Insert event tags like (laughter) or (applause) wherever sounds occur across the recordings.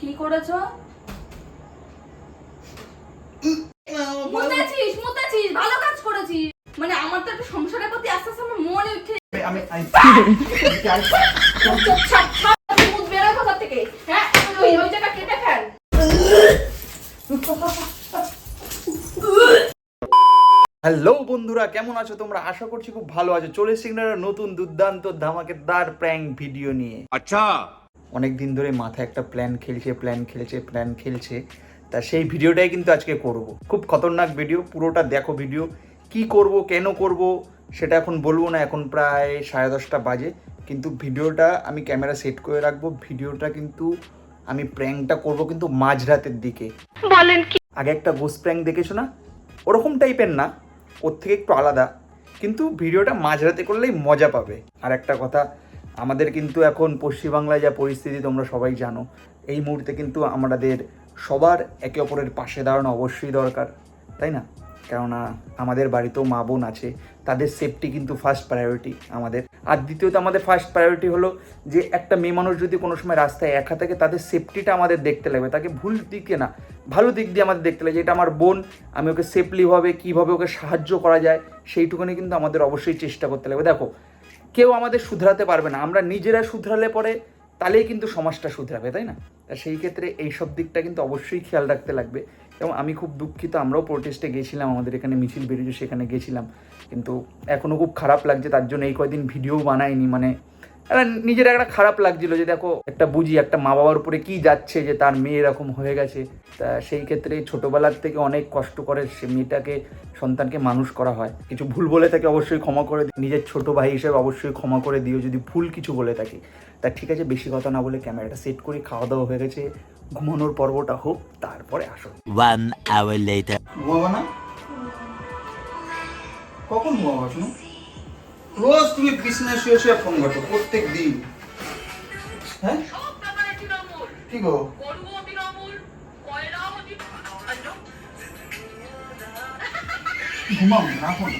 কি করেছ? ভালো কাজ করেছিস। মানে আমার তো একটা সংসারের প্রতি আস্তে আস্তে আমার মনে উঠে আমি হ্যাঁ, হ্যালো বন্ধুরা কেমন আছো তোমরা? আশা করছি খুব ভালো আছো। চলে এসছি নতুন দুর্দান্ত ধামাকেদার প্র্যাঙ্ক ভিডিও নিয়ে। আচ্ছা। অনেক দিন ধরে মাথায় একটা প্ল্যান খেলছে প্ল্যান খেলছে প্ল্যান খেলছে। তা সেই ভিডিওটাই কিন্তু আজকে করব। খুব খতরনাক ভিডিও পুরোটা দেখো ভিডিও কি করব কেন করব সেটা এখন বলব না। এখন প্রায় সাড়ে দশটা বাজে। কিন্তু ভিডিওটা আমি ক্যামেরা সেট করে রাখব। ভিডিওটা কিন্তু আমি প্র্যাঙ্কটা করব কিন্তু মাঝরাতের দিকে। বলেন কি? আগে একটা গোস প্র্যাঙ্ক দেখেছ না? ওরকম টাইপের না। ওর থেকে একটু আলাদা। কিন্তু ভিডিওটা মাঝরাতে করলেই মজা পাবে। আর একটা কথা আমাদের কিন্তু এখন পশ্চিমবাংলায় যা পরিস্থিতি, তোমরা সবাই জানো। এই মুহূর্তে কিন্তু আমাদের সবার একে অপরের পাশে দাঁড়ানো অবশ্যই দরকার, তাই না? কেননা আমাদের বাড়িতেও মা বোন আছে, তাদের সেফটি কিন্তু ফার্স্ট প্রায়োরিটি আমাদের। আর দ্বিতীয়ত আমাদের ফার্স্ট প্রায়োরিটি হলো যে একটা মেয়ে মানুষ যদি কোনো সময় রাস্তায় একা থাকে, তাদের সেফটিটা আমাদের দেখতে লাগবে। তাকে ভুল দিকে না, ভালো দিক দিয়ে আমাদের দেখতে লাগবে এটা আমার বোন, আমি ওকে সেফলিভাবে কীভাবে ওকে সাহায্য করা যায়, সেইটুকুনি কিন্তু আমাদের অবশ্যই চেষ্টা করতে লাগবে। দেখো কেউ আমাদের শুধরাতে পারবে না। আমরা নিজেরা শুধরালে পরে তাহলেই কিন্তু সমাজটা শুধরাবে, তাই না? তা সেই ক্ষেত্রে এই সব দিকটা কিন্তু অবশ্যই খেয়াল রাখতে লাগবে। এবং আমি খুব দুঃখিত, আমরাও প্রোটেস্টে গেছিলাম, আমাদের এখানে মিছিল বেরিয়েছে, সেখানে গেছিলাম। কিন্তু এখনও খুব খারাপ লাগছে, তার জন্য এই কয়দিন ভিডিও বানাইনি মানে নিজের একটা খারাপ লাগছিল যে দেখো একটা বুঝি একটা মা বাবার উপরে কি যাচ্ছে যে তার মেয়ে এরকম হয়ে গেছে। তা সেই ক্ষেত্রে ছোটবেলার থেকে অনেক কষ্ট করে সে মেয়েটাকে সন্তানকে মানুষ করা হয়। কিছু ভুল বলে থাকে অবশ্যই ক্ষমা করে দিও। নিজের ছোট ভাই হিসেবে অবশ্যই ক্ষমা করে দিও যদি ভুল কিছু বলে থাকি তা ঠিক আছে বেশি কথা না বলে ক্যামেরাটা সেট করে খাওয়া দাওয়া হয়ে গেছে। ঘুমানোর পর্বটা হোক তারপরে আসো। One hour later. ঘুমাবো না? কখন ঘুমাবো শুনো? রোজ তুমি বিছনায় শুয়ে শুয়ে ফোন ঘাটো প্রত্যেক দিন। হ্যাঁ? কি গো? ঘুমাও রাখো না।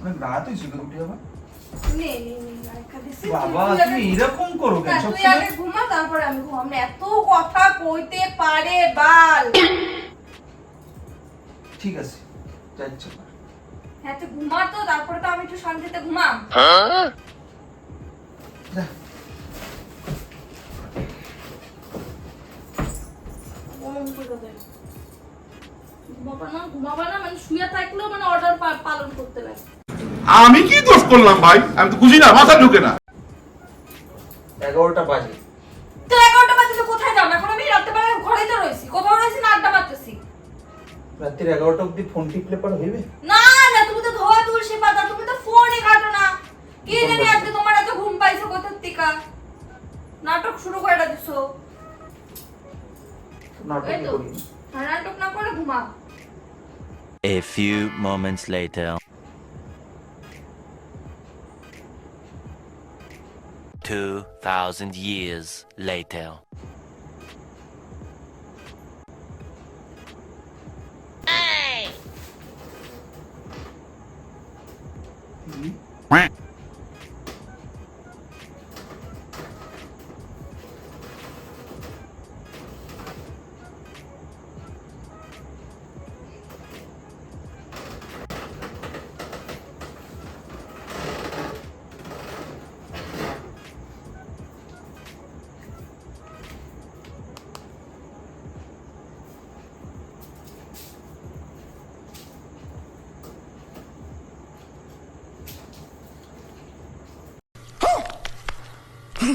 অনেক রাত হয়েছে তো উঠে আবার। নে নে নে রাখা দিছি। বাবা তুমি এরকম করো কেন? না, আগে ঘুমা তারপরে আমি ঘুমাম না এত কথা কইতে পারে বাল। ঠিক আছে যা ইচ্ছা কর। হ্যাঁ তুই ঘুমা তো তারপরে তো আমি একটু শান্তিতে ঘুমাম। যা। ওরম করে দে। ঘুমাবা না ঘুমাবা না মানে মানে অর্ডার পালন করতে আমি কি দোষ করলাম ভাই? আমি তো বুঝি না মাথা ঢুকে না। এগারোটা বাজে। তো এগারোটা বাজে তো কোথায় যাব? এখন আমি রাত্রেবেলা ঘরেই তো রয়েছি কোথাও রয়েছি না আড্ডা মারতেছি রাত্রির এগারোটা অব্দি ফোন টিপলে পরে হইবে? না না তুমি তো ধোয়া তুলসী পাতা তুমি তো ফোনে ঘাটো না কি জানি আজকে তোমার এত ঘুম পাইছো কোথার থেকে? নাটক শুরু করে দিছো। এই নাটকই তো করি নাটক না করে ঘুমা A few moments later. Two thousand years later. ये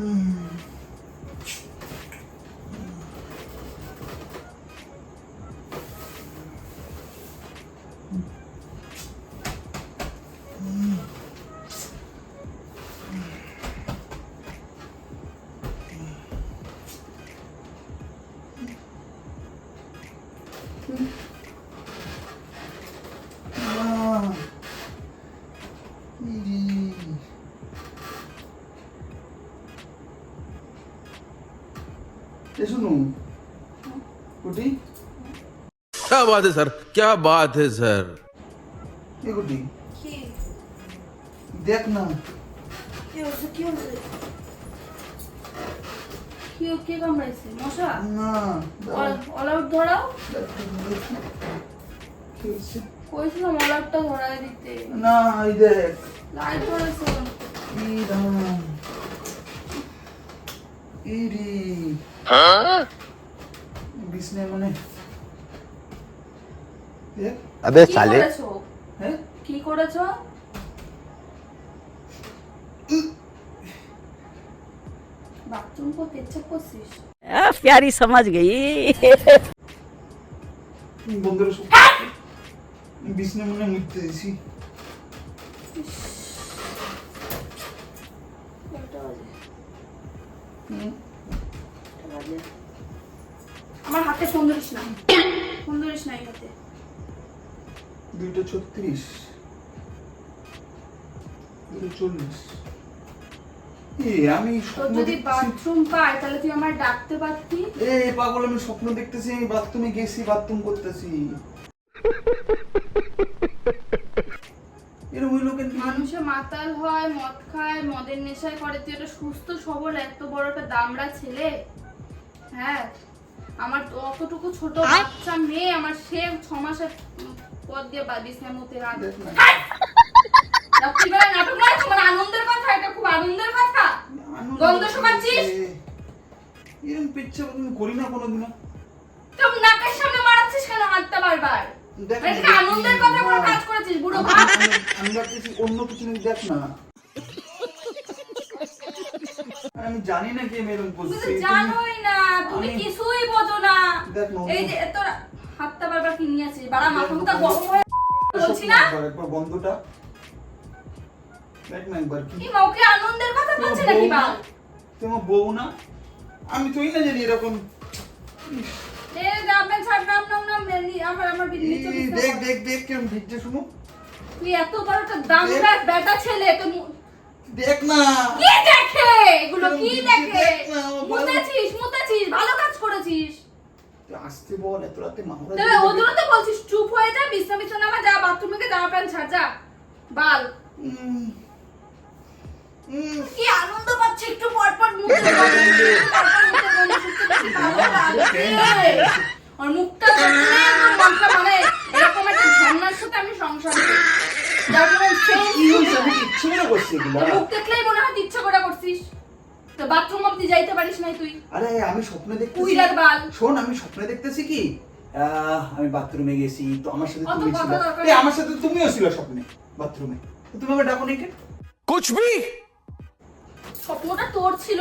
Mm. শুনু কুটি क्या बात है सर क्या बात है सर এ কুটি কি দেখ না কি হচ্ছে কি হচ্ছে কি কে কামড়াইছে মশা না অল আউট ধরাও কি হচ্ছে? কইছিলাম অল আউটটা ধরাই দিতে না এই দেখ লাইট ধরেছে কি রাম ইরি বিষ্ণে মানে দেখ अबे কি করেছো হ্যাঁ কি করেছো বাথরুম করতে ইচ্ছা করছিস आ, प्यारी समझ गई বন্ধুরা সব বিষ্ণে মানে মুখতে দিছি কয়টা বাজে? হুম। আমার হাতে ফোন ধরিস না ফোন ধরিস না এই হাতে। দুইটা ছত্রিশ। দুটো চল্লিশ। আমি যদি বাথরুম পাই তাহলে তুই আমার ডাকতে পারতি? এ পাগল আমি স্বপ্ন দেখতেছি আমি বাথরুমে গেছি বাথরুম করতেছি। এরকম হইল কেন? মানুষে মাতাল হয় মদ খায় মদের নেশায় করে তুই একটা সুস্থ সবল এত বড় একটা দামড়া ছেলে। হ্যাঁ আমার অতটুকু ছোট বাচ্চা মেয়ে আমার সে ছ মাসের পর দিয়ে বিছনার মধ্যে রাত দেখ না। রাত্রিবেলা নাটক নয় তোমার আনন্দের কথা এটা খুব আনন্দের কথা। গন্ধ শোকাচ্ছিস? এরকম পিচ্ছা করি না কোনোদিনও। নাকের সামনে মারাচ্ছিস কেন হাতটা বারবার? দেখ মানে আনন্দের কথা কোনো কাজ করেছিস বুড়ো ভাত আমি- আমি অন্য কিছু দেখ না। আমি জানি না কি তুমি জানোই না তুমি কিছুই বোঝো না। এই যে তোর হাতটা বারবার কি নিয়ে বাড়া গরম হয়ে বলছি না? একবার বন্ধটা দেখ না একবার কি আনন্দের কথা বলছে নাকি বা তোমার বউ না? আমি তুই না জানি এরকম এ যাবেন ছাড় নাম নাম নাম আমার আমার বিল্লি দেখ দেখ দেখ কেমন ভিড়ছে শুনো। তুই এত বড় একটা দামড়া বেটা ছেলে তো দেখ না। এগুলো কি দেখে ভালো- মুতেছিস মুতেছিস ভালো কাজ করেছিস আসতে বল এত রাতে তো বলছিস চুপ হয়ে যা নামা যা বাথরুমে গিয়ে জামা প্যান্ট ছাড় যা বাল কি আনন্দ পাচ্ছে একটু পর পর মুখে। আর মুখটা মনটা মানে এরকম একটা ঝর্ণার সাথে আমি সংসার করি। যার মুখ মনে হয় তুই ইচ্ছা করে করছিস তো বাথরুম যাইতে পারিস নাই তুই। আরে আমি স্বপ্নে দেখতেছি। বাল। শোন আমি স্বপ্নে দেখতেছি কি? আমি বাথরুমে গেছি তো আমার সাথে তুমি ছিল। এই আমার সাথে তুমিও ছিল স্বপ্নে বাথরুমে তুমি ডাকো কুছ ভি? স্বপ্নটা তোর ছিল।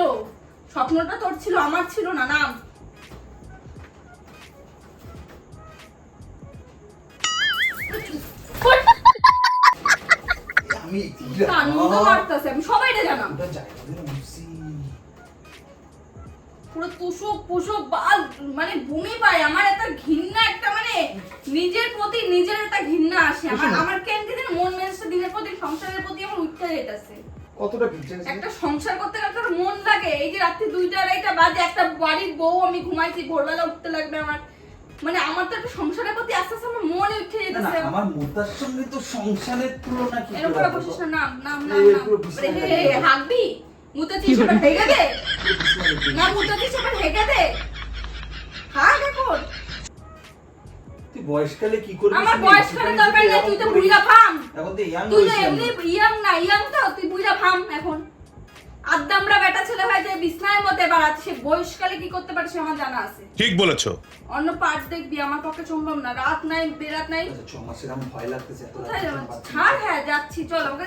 স্বপ্নটা তোর ছিল আমার ছিল না আমি পুরো তুষক পুষক বাল মানে ভূমি পায়। আমার একটা ঘৃণা একটা মানে নিজের প্রতি নিজের একটা ঘৃণা আসে। আমার আমার কেন জানি মন মেজাজটা দিনের প্রতি সংসারের প্রতি আমার উঠতে যেতেছে। কতটা একটা সংসার করতে গেলে মন লাগে। এই যে রাত্রি দুইটা আড়াইটা বাজে একটা বাড়ির বউ আমি ঘুমাইছি ভোরবেলা উঠতে লাগবে আমার। মানে আমার তো একটা সংসারের প্রতি আস্তে আস্তে আমার মনে উঠে না, যেতেছে। আমার মোতার সঙ্গে তো সংসারের তুলনা কি এরকম করে বসিস না লাগিয়ে হে, দাও। হাঁকবি মুতে চিস এবার দে। (laughs) বয়সকালে কি করবি আমার বয়সকালে দরকার নেই তুই তো ফাম এখন ইয়াং তুই এমনি ইয়াং না ইয়াং তো তুই ফাম এখন। আদ্দামরা বেটা ছেলে হয় যে বিছনায় বাড়াচ্ছে সে বয়সকালে কি করতে আমার জানা আছে। ঠিক বলেছ। অন্য দেখবি আমার পক্ষে সম্ভব না রাত নাই বেরাত নাই। আচ্ছা, মাসের ভয় লাগতেছে হ্যাঁ যাচ্ছি চল। আমাকে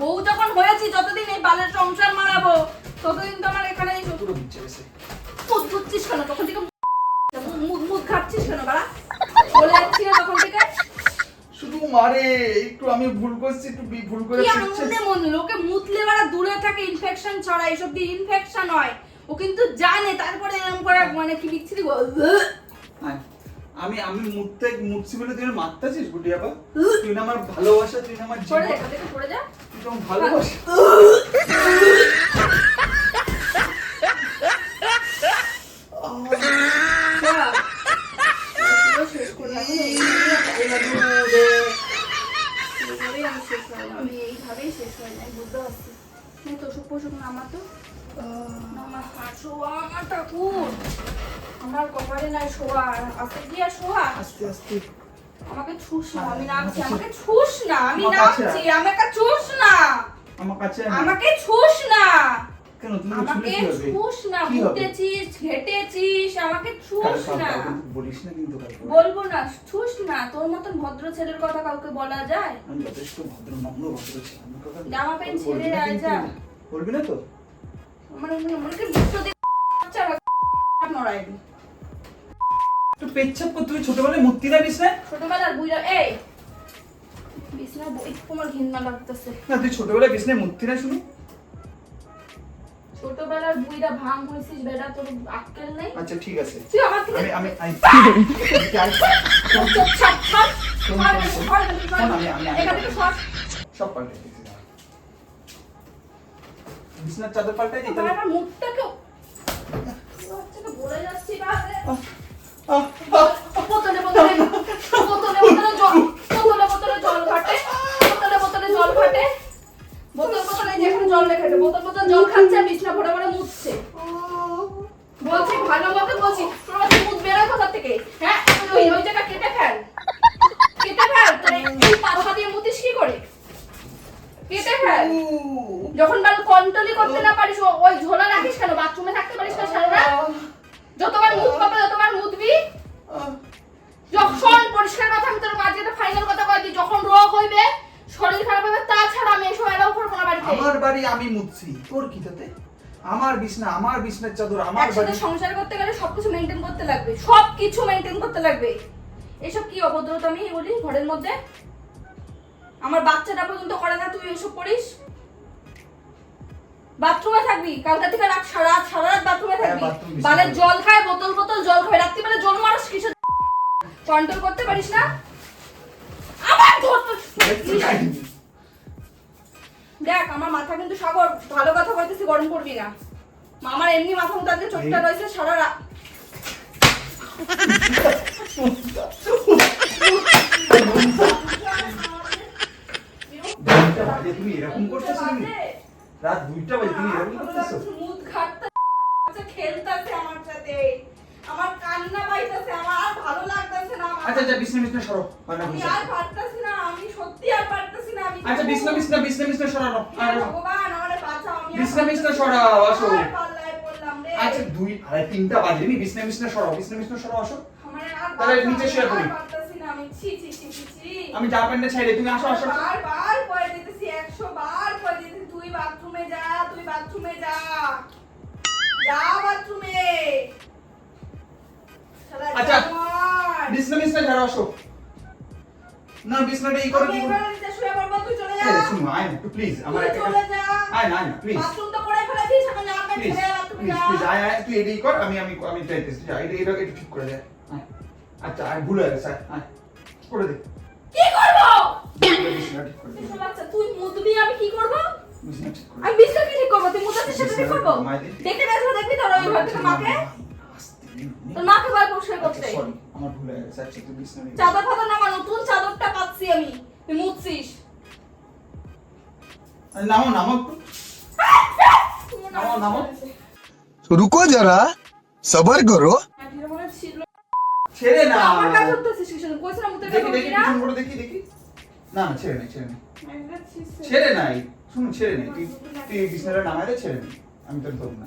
বউ যখন হয়েছি যতদিন এই বালের সংসার মারাবো ততদিন তো আমার কেন? তখন থেকে মুখ মুখ ঘাটছিস কেন বাড়া? বলে যাচ্ছি না তখন থেকে? শুধু মারে একটু আমি ভুল করছি একটু ভুল করে কি আনন্দে মন লোকে মুতলে বাড়া দূরে থাকে ইনফেকশন ছড়ায় এসব দিয়ে ইনফেকশন হয়। ও কিন্তু জানে তারপরে এরকম করে মানে কি বিচ্ছিরি আয়। আমি আমি মুততে মুতছি বলে তুই মারতেছিস গুটি আপা তুই না আমার ভালোবাসা তুই না আমার পড়ে জীবন যা পড়ে যা। তুই তো ভালোবাসা। আমাকে ছুস না। কেন তুমি আমাকে ছুলে ছুস না ঘেটেছিস আমাকে ছুস না। বলিস না কিন্তু বলব না ছুস না। তোর মতন ভদ্র ছেলের কথা কাউকে বলা যায়? আমি যথেষ্ট ভদ্র নম্র ভদ্র কাউকে জামা প্যান্ট ছেড়ে আয় যা। বলবি না তো? মানে মনে কি দুষ্ট দিয়ে বাচ্চা নড়াই দি তুই পেচ্ছাপ কর তুই ছোটবেলায় মূর্তি রাখিস না? ছোটবেলার বুইরা এই! বিছনা বই তোমার ঘৃণা লাগতেছে। না তুই ছোটবেলায় বিছনায় মূর্তি না শুনি? ছোটবেলার বুইরা ভাঙ হয়েছিস বেটা তোর আক্কেল নেই? আচ্ছা ঠিক আছে। তুই আমার আমি আমি চুপ। সব পাল্টে বিছনার চাদর দিতে আমার মুখটাকেও বলে যাচ্ছি বোতলে। ঘাটে বোতল বোতলে যেখানে জল রেখে বোতল বোতল জল খাচ্ছে বিছনা ভরে ভরে মুছছে। বলছি, ভালো মতো বলছি কাছে মুখ বেরোয় কোথা থেকে? হ্যাঁ ওই ওই জায়গা কেটে ফেল। কেটে ফেল, তোর এই পাছা দিয়ে মুতিস কি করে? কেটে ফেল। যখন বাল কন্ট্রোলই করতে না পারিস ওই ঝোলা রাখিস কেন? বাথরুমে থাকতে পারিস না সারা যতবার মুখ পাবে, ততবার মুতবি। যখন পরিষ্কার কথা আমি তোর মাঝে ফাইনাল কথা কয়ে দিই, যখন রোগ হইবে শরীর খারাপ হবে তাছাড়া আমি এসব এলাও করব না বাড়িতে আমার বাড়ি আমি মুছছি তোর কি তাতে? আমার বিছনা আমার বিছনার চাদর আমার বাড়ি সংসার করতে গেলে সবকিছু মেনটেন করতে লাগবে। সবকিছু মেনটেন করতে লাগবে। এসব কি অভদ্রতা আমি বলি ঘরের মধ্যে? আমার বাচ্চাটা পর্যন্ত করে না তুই এসব করিস? বাথরুমে থাকবি? কালকা থেকে রাত সারা রাত সারা রাত বাথরুমে থাকবি? হ্যাঁ, বালের জল খায় বোতল বোতল জল খায়। রাত্রিবেলা জল মারস কিছু কন্ট্রোল করতে পারিস না? আবার দেখ, আমার মাথা কিন্তু সাগর। ভালো কথা কইতেছি গরম করবি না। আমার এমনি মাথা মতো আজকে চোখটা রয়েছে, সারা রাত খেলতাছে আমার কান্না পাইতাছে, আমার আর ভালো আমার। আচ্ছা আচ্ছা বিছনা বিছনা সরো। আমি আর পারতাছি না আমি সত্যি আর পারতাছি না আমি আচ্ছা বিছনা বিছনা বিছনা বিছনা সরানো ভগবান আমারে বাঁচাও আমি আর বিছনা বিছনা পারতাছি সরাও, আসো। আর আচ্ছা দুই আড়াই তিনটা বাজে নি। বিছনা বিছনা সরাও বিছনা বিছনা সরাও আসো। আর তাহলে নিচে আমি শুয়ে আর পড়ি। পারতাছি না আমি জামা প্যান্টটা ছাইরে তুমি আসো আসো। বার বার কয়ে দিতেছি একশো বার কয়ে দিতেছি তুই বাথরুমে যা তুই বাথরুমে যা। যা বাথরুমে। আচ্ছা। বিছনা বিছনা ঝাড়ো আসো না বিছনাটা এই করে আমি কি শুয়ে পড়ব, তুই চলে যা। শুনো আয় না একটু প্লিজ আমার একটা চলে যা। আয় না আয় না প্লিজ বাথরুম তো করে ফেলেছিস, এখন প্লিজ ছেড়ে বাথরুমে প্লিজ যা। প্লিজ আয় আয় তুই এটাই কর আমি আমি আমি চাইতেছি যা এটা এটা একটু ঠিক করে দে আচ্ছা আয় ভুল হয়ে গেছে আয়, করে দে কি করব? বিছনা ঠিক করে দে বিশাল তুই মুতবি, আমি কি করব? বিছনা ঠিক করে আমি বিছনা কি ঠিক করব? তুই মুতাচ্ছিস সেটা ঠিক করব? দেখে বেসবো, দেখবি তোর ওই ঘর মাকে? তোর মাকে বল পরিষ্কার করতে। সরি আমার ভুল হয়ে গেছে আচ্ছা, চাদর ফাদর না নতুন চাদরটা পাচ্ছি আমি তুই মুছছিস। নামো নামো নামো নামো রুকো যারা সবার করো। হ্যাঁ, ছেড়ে না। আমার কইছ না মুতে দেখি দেখি দেখি না না ছেড়ে ছেড়ে ছেড়ে। নাই। শুনুন ছেড়ে নাই। তুই তুই নামাই ছেড়ে নাই আমি তোর ধরব না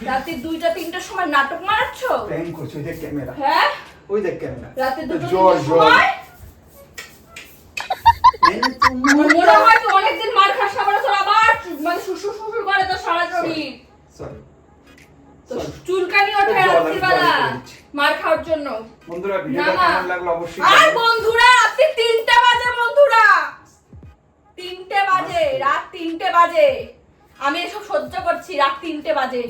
রাতে দুইটা তিনটার সময় নাটক মারাচ্ছ? প্র্যাঙ্ক করছি ওই দেখ ক্যামেরা। হ্যাঁ? ওই দেখ ক্যামেরা। রাতে দুটো আমার মনে হয় তো অনেকদিন মার খাস না বলে তোর আবার মানে শ্বশুর শ্বশুর করে তোর সারা শরীর সরি চুলকানি ওঠে রাত্রিবেলা। মার খাওয়ার জন্য। বন্ধুরা না ভিডিওটা কেমন লাগল অবশ্যই আর বন্ধুরা রাত্রি তিনটে বাজে বন্ধুরা। তিনটে বাজে রাত তিনটে বাজে। আমি এসব সহ্য করছি রাত তিনটে বাজে।